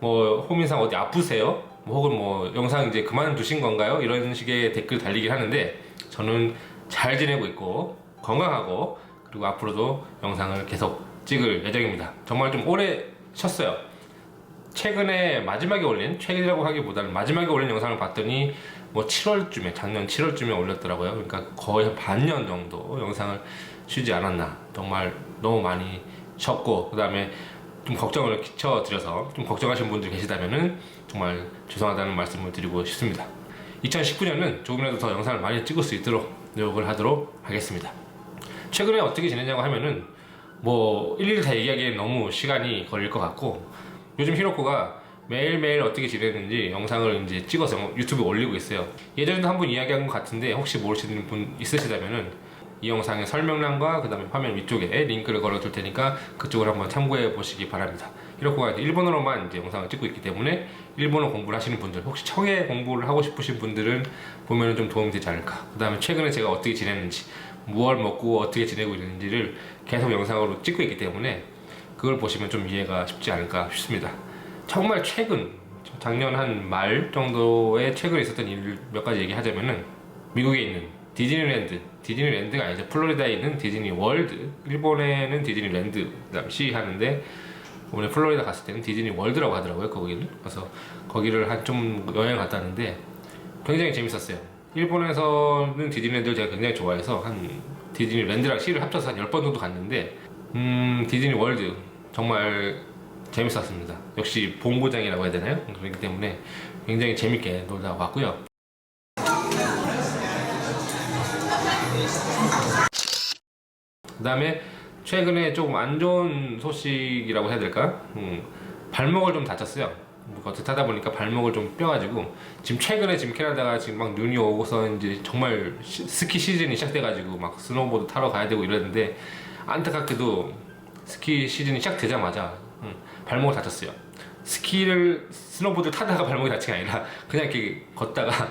뭐 호민상 어디 아프세요? 뭐 혹은 뭐 영상 이제 그만두신 건가요? 이런 식의 댓글 달리긴 하는데 저는 잘 지내고 있고 건강하고 그리고 앞으로도 영상을 계속 찍을 예정입니다 정말 좀 오래 쉬었어요 최근에 마지막에 올린 최근이라고 하기보다는 마지막에 올린 영상을 봤더니 뭐 7월쯤에 작년 7월쯤에 올렸더라고요. 그러니까 거의 한 반년 정도 영상을 쉬지 않았나. 정말 너무 많이 쉬었고 그다음에 좀 걱정을 끼쳐드려서 좀 걱정하신 분들 계시다면은 정말 죄송하다는 말씀을 드리고 싶습니다. 2019년은 조금이라도 더 영상을 많이 찍을 수 있도록 노력을 하도록 하겠습니다. 최근에 어떻게 지내냐고 하면은 뭐 일일이 다 얘기하기엔 너무 시간이 걸릴 것 같고 요즘 히로코가 매일매일 어떻게 지내는지 영상을 이제 찍어서 유튜브에 올리고 있어요. 예전에도 한번 이야기한 것 같은데 혹시 모르시는 분 있으시다면은 이 영상의 설명란과 그 다음에 화면 위쪽에 링크를 걸어둘 테니까 그쪽을 한번 참고해 보시기 바랍니다. 이제 일본어로만 이제 영상을 찍고 있기 때문에 일본어 공부를 하시는 분들 혹시 청해 공부를 하고 싶으신 분들은 보면 좀 도움이 되지 않을까. 그 다음에 최근에 제가 어떻게 지냈는지 무얼 먹고 어떻게 지내고 있는지를 계속 영상으로 찍고 있기 때문에 그걸 보시면 좀 이해가 쉽지 않을까 싶습니다. 정말 최근 작년 한 말 정도에 최근에 있었던 일 몇 가지 얘기하자면은 미국에 있는 디즈니랜드 디즈니랜드가 아니죠 플로리다에 있는 디즈니 월드 일본에는 디즈니랜드 그다음 시 하는데 이번에 플로리다 갔을 때는 디즈니 월드라고 하더라고요 거기는 그래서 거기를 한 좀 여행 갔다 왔는데 굉장히 재밌었어요 일본에서는 디즈니랜드를 제가 굉장히 좋아해서 한 디즈니랜드랑 시를 합쳐서 한 10번 정도 갔는데 음 디즈니 월드 정말 재밌었습니다. 역시 본고장이라고 해야 되나요? 그렇기 때문에 굉장히 재밌게 놀다 왔고요. 그 다음에 최근에 조금 안 좋은 소식이라고 해야 될까? 음, 발목을 좀 다쳤어요. 뭐 어떻게 하다 보니까 발목을 좀 뼈가지고 지금 최근에 지금 캐나다가 지금 막 눈이 오고서 이제 정말 시- 스키 시즌이 시작돼가지고 막 스노보드 타러 가야 되고 이랬는데 안타깝게도 스키 시즌이 시작되자마자 음, 발목을 다쳤어요. 스키를 스노보드 타다가 발목이 다친 게 아니라 그냥 이렇게 걷다가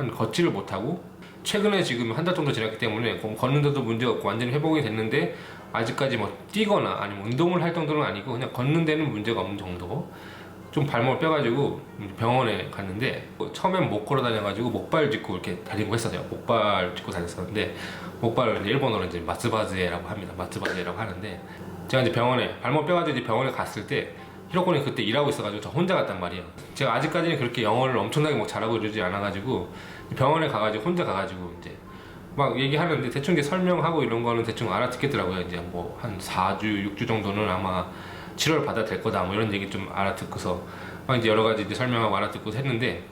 한 걷지를 못하고 최근에 지금 한 달 정도 지났기 때문에 걷- 걷는데도 문제가 없고 완전히 회복이 됐는데 아직까지 뭐 뛰거나 아니면 운동을 할 정도는 아니고 그냥 걷는 데는 문제가 없는 정도. 좀 발목을 뼈가지고 병원에 갔는데 처음엔 못 걸어 다녀가지고 목발 짚고 이렇게 다니고 했었어요. 목발 짚고 다녔었는데 목발을 이제 일본어로 이제 마츠바즈에라고 합니다. 마츠바즈에라고 하는데 제가 이제 병원에 발목 뼈가지고 병원에 갔을 때 히로코니 그때 일하고 있어가지고 저 혼자 갔단 말이에요. 제가 아직까지는 그렇게 영어를 엄청나게 뭐 잘하고 이러지 않아가지고 병원에 가가지고 혼자 가가지고 이제 막 얘기하는데 대충 이제 설명하고 이런 거는 대충 알아듣겠더라고요. 이제 뭐 한 4주, 6주 정도는 아마 치료를 받아야 될 거다 뭐 이런 얘기 좀 알아듣고서 막 이제 여러 가지 이제 설명하고 알아듣고 했는데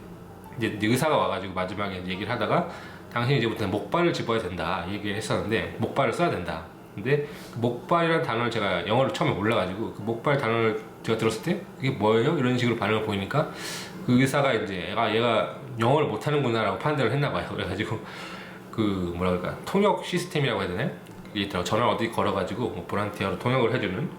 이제 의사가 와가지고 마지막에 얘기를 하다가 당신 이제부터는 목발을 집어야 된다 얘기를 했었는데 목발을 써야 된다. 근데 그 목발이라는 단어를 제가 영어를 처음에 몰라가지고 그 목발 단어를 제가 들었을 때 이게 뭐예요? 이런 식으로 반응을 보이니까 그 의사가 이제 얘가 얘가 영어를 못하는구나라고 판단을 했나 봐요. 그래가지고 그 뭐라 그럴까 통역 시스템이라고 해야 되나요? 그게 있더라고 전화를 어디 걸어가지고 뭐 보란티아로 통역을 해주는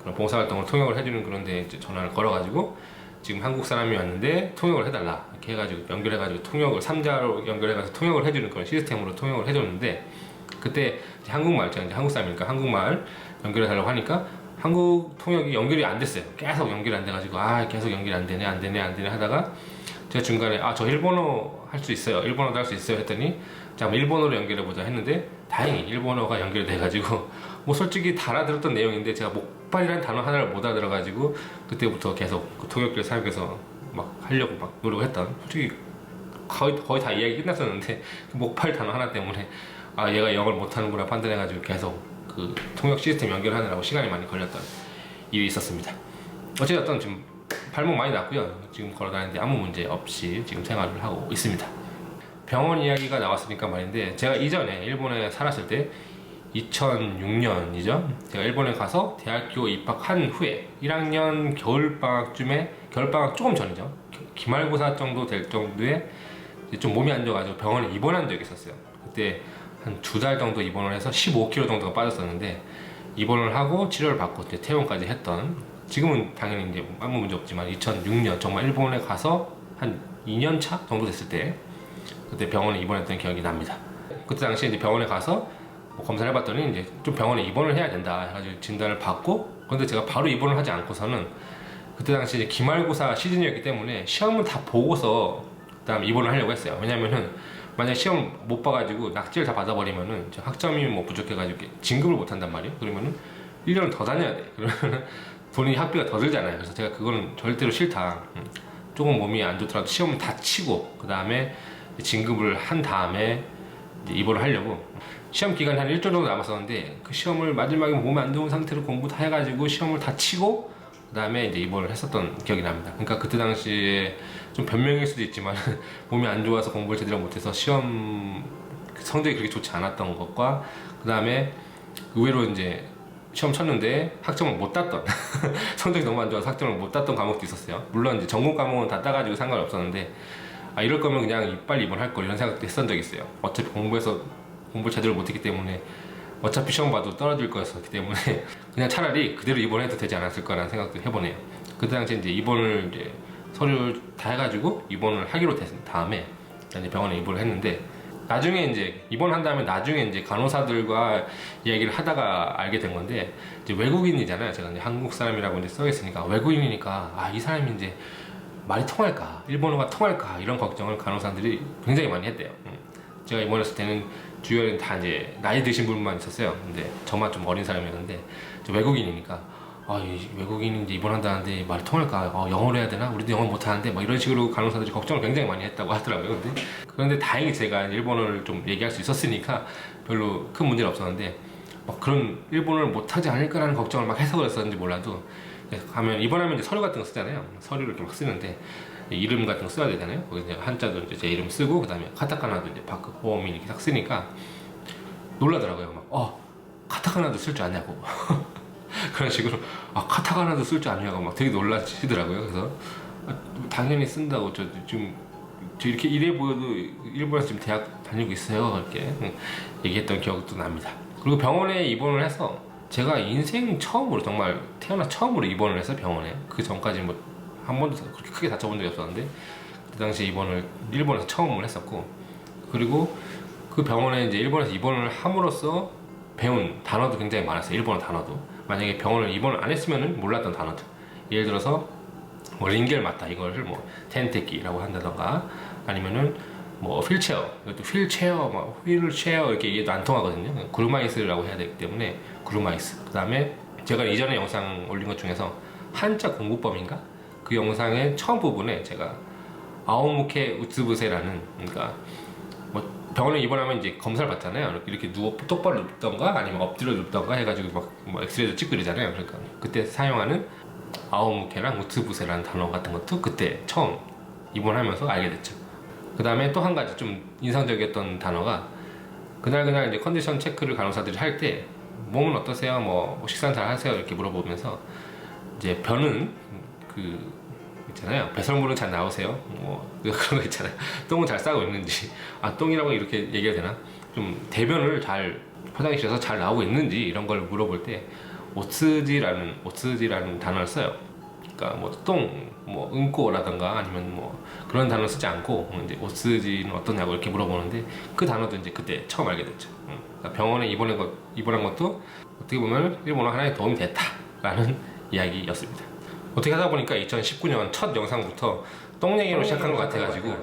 그런 봉사활동을 통역을 해주는 그런데 이제 전화를 걸어가지고 지금 한국 사람이 왔는데 통역을 해달라 이렇게 해가지고 연결해가지고 통역을 삼자로 연결해가지고 통역을 해주는 그런 시스템으로 통역을 해줬는데 그때 한국말 제가 이제 한국 사람이니까 한국말 연결해 달라고 하니까 한국 통역이 연결이 안 됐어요 계속 연결이 안 돼가지고 아 계속 연결이 안 되네 안 되네 안 되네 하다가 제가 중간에 아 저 일본어 할 수 있어요. 일본어도 할 수 있어요. 했더니 자, 일본어로 연결해 보자 했는데 다행히 일본어가 연결돼 가지고 뭐 솔직히 다 알아들었던 내용인데 제가 목발이라는 단어 하나를 못 알아들어 가지고 그때부터 계속 그 통역기를 사용해서 막 하려고 막 노력했던 솔직히 거의 거의 다 이야기 끝났었는데 그 목발 단어 하나 때문에 아 얘가 영어를 못하는구나 판단해가지고 계속 그 통역 시스템 연결하느라고 시간이 많이 걸렸던 일이 있었습니다. 어쨌든 지금 발목 많이 났고요. 지금 걸어다니는데 아무 문제 없이 지금 생활을 하고 있습니다. 병원 이야기가 나왔으니까 말인데 제가 이전에 일본에 살았을 때 2006년이죠. 제가 일본에 가서 대학교 입학한 후에 1학년 겨울방학쯤에 겨울방학 조금 전이죠. 기- 기말고사 정도 될 정도에 좀 몸이 안 좋아가지고 병원에 입원한 적이 있었어요. 그때 한 두 달 정도 입원을 해서 15kg 정도가 빠졌었는데 입원을 하고 치료를 받고 이제 퇴원까지 했던 지금은 당연히 이제 아무 문제 없지만 2006년 정말 일본에 가서 한 2년 차 정도 됐을 때 그때 병원에 입원했던 기억이 납니다. 그때 당시에 이제 병원에 가서 뭐 검사를 해봤더니 이제 좀 병원에 입원을 해야 된다 해가지고 진단을 받고 그런데 제가 바로 입원을 하지 않고서는 그때 당시 이제 기말고사 시즌이었기 때문에 시험을 다 보고서 그다음 입원을 하려고 했어요. 왜냐면은 만약 시험 못 봐가지고 낙제를 다 받아버리면은 저 학점이 뭐 부족해가지고 진급을 못 한단 말이에요. 그러면은 1년을 더 다녀야 돼. 그러면은 돈이 학비가 더 들잖아요. 그래서 제가 그거는 절대로 싫다. 음. 조금 몸이 안 좋더라도 시험을 다 치고 그 다음에 진급을 한 다음에 입원을 하려고 시험 기간이 한 일주일 정도 남았었는데 그 시험을 마지막에 몸이 안 좋은 상태로 공부 다 해가지고 시험을 다 치고 그 다음에 이제 입원을 했었던 기억이 납니다. 그러니까 그때 당시에 좀 변명일 수도 있지만 몸이 안 좋아서 공부를 제대로 못해서 시험 성적이 그렇게 좋지 않았던 것과 그 다음에 의외로 이제 시험 쳤는데 학점을 못 땄던 성적이 너무 안 좋아서 학점을 못 땄던 과목도 있었어요. 물론 이제 전공 과목은 다 따가지고 상관이 없었는데 아 이럴 거면 그냥 빨리 입원할 걸 이런 생각도 했던 적이 있어요. 어차피 공부해서 공부를 제대로 못했기 때문에 어차피 시험 봐도 떨어질 거였었기 때문에 그냥 차라리 그대로 입원해도 되지 않았을 거라는 생각도 해보네요. 그때 당시에 이제 입원을 이제 서류를 다 해가지고 입원을 하기로 된 다음에 이제 병원에 입원을 했는데 나중에 이제 입원한 다음에 나중에 이제 간호사들과 이야기를 하다가 알게 된 건데 이제 외국인이잖아요. 제가 이제 한국 사람이라고 이제 써 있으니까 외국인이니까 아 이 사람이 이제 말이 통할까 일본어가 통할까 이런 걱정을 간호사들이 굉장히 많이 했대요. 음. 제가 입원했을 때는 주변에 다 이제 나이 드신 분만 있었어요. 근데 저만 좀 어린 사람이었는데 저 외국인이니까 아, 이제 입원한다는데 말이 통할까? 어, 영어로 해야 되나? 우리도 영어 못하는데 막 이런 식으로 간호사들이 걱정을 굉장히 많이 했다고 하더라고요. 근데 그런데 다행히 제가 일본어를 좀 얘기할 수 있었으니까 별로 큰 문제는 없었는데 막 그런 일본어를 못하지 않을까라는 걱정을 막 해서 그랬었는지 몰라도 네, 가면 입원하면 이제 서류 같은 거 쓰잖아요. 서류를 이렇게 막 쓰는데 이름 같은 거 써야 되잖아요. 거기 이제 한자도 이제 제 이름 쓰고 그다음에 카타카나도 이제 바크 호미 이렇게 딱 쓰니까 놀라더라고요. 막 어, 카타카나도 쓸 줄 아냐고. 그런 식으로 아 카타카나도 쓸 줄 아냐고 막 되게 놀라시더라고요. 그래서 아, 당연히 쓴다고 저 지금 저 이렇게 이래 보여도 일본에서 지금 대학 다니고 있어요. 이렇게 응, 얘기했던 기억도 납니다. 그리고 병원에 입원을 해서 제가 인생 처음으로 정말 태어나 처음으로 입원을 해서 병원에 그 전까지 뭐 한 번도 그렇게 크게 다쳐본 적이 없었는데 그 당시에 입원을 일본에서 처음을 했었고 그리고 그 병원에 이제 일본에서 입원을 함으로써 배운 단어도 굉장히 많았어요. 일본어 단어도 만약에 병원을 입원을 안 했으면은 몰랐던 단어들 예를 들어서 뭐 링겔 맞다 이거를 뭐 텐테키라고 한다던가 아니면은 뭐 휠체어 이것도 휠체어 막 휠체어 이렇게 얘기도 안 통하거든요 구르마이스라고 해야 되기 때문에 구르마이스 그 다음에 제가 이전에 영상 올린 것 중에서 한자 공부법인가 그 영상의 처음 부분에 제가 아오무케 우츠부세라는 그러니까 뭐 병원에 입원하면 이제 검사를 받잖아요. 이렇게, 누워 똑바로 눕던가 아니면 엎드려 눕던가 해가지고 막, 뭐 엑스레이도 찍고 이러잖아요. 그러니까 그때 사용하는 아오무케랑 우츠부세라는 단어 같은 것도 그때 처음 입원하면서 알게 됐죠. 그 다음에 또 한 가지 좀 인상적이었던 단어가 그날 그날 이제 컨디션 체크를 간호사들이 할 때 몸은 어떠세요? 뭐 식사는 잘 하세요? 이렇게 물어보면서 이제 변은 그 있잖아요. 배설물은 잘 나오세요. 뭐 그런 거 있잖아요. 똥은 잘 싸고 있는지 아 똥이라고 이렇게 얘기해야 되나? 좀 대변을 잘 화장실에서 잘 나오고 있는지 이런 걸 물어볼 때 오츠지라는 오츠지라는 단어를 써요. 그러니까 뭐 똥, 뭐 응꼬라던가 아니면 뭐 그런 단어 쓰지 않고 이제 오츠지는 어떠냐고 이렇게 물어보는데 그 단어도 이제 그때 처음 알게 됐죠. 음. 그러니까 병원에 입원한 것 입원한 것도 어떻게 보면 일본어 하나에 도움이 됐다라는 이야기였습니다. 어떻게 하다 보니까 2019년 첫 영상부터 똥 얘기로 시작한 것 같아가지고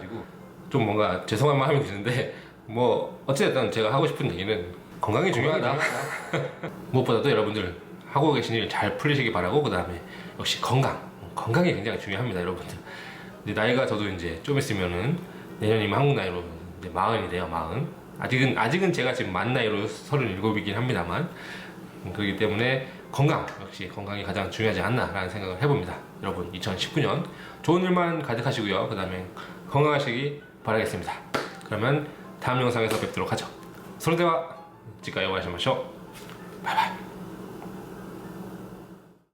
좀 뭔가 죄송한 마음이 드는데 뭐 어찌됐든 제가 하고 싶은 얘기는 건강이 중요하다. 무엇보다도 여러분들 하고 계신 일 잘 풀리시기 바라고 그 다음에 역시 건강 건강이 굉장히 중요합니다, 여러분들. 근데 나이가 저도 이제 좀 있으면은 내년이면 한국 나이로 이제 마흔이 돼요, 마흔. 아직은 아직은 제가 지금 만 나이로 37이긴 합니다만 그렇기 때문에 건강 역시 건강이 가장 중요하지 않나라는 생각을 해봅니다. 여러분 2019년 좋은 일만 가득하시고요. 그다음에 건강하시기 바라겠습니다. 그러면 다음 영상에서 뵙도록 하죠. 소리대와 지금까지 마셔마쇼 바이바이.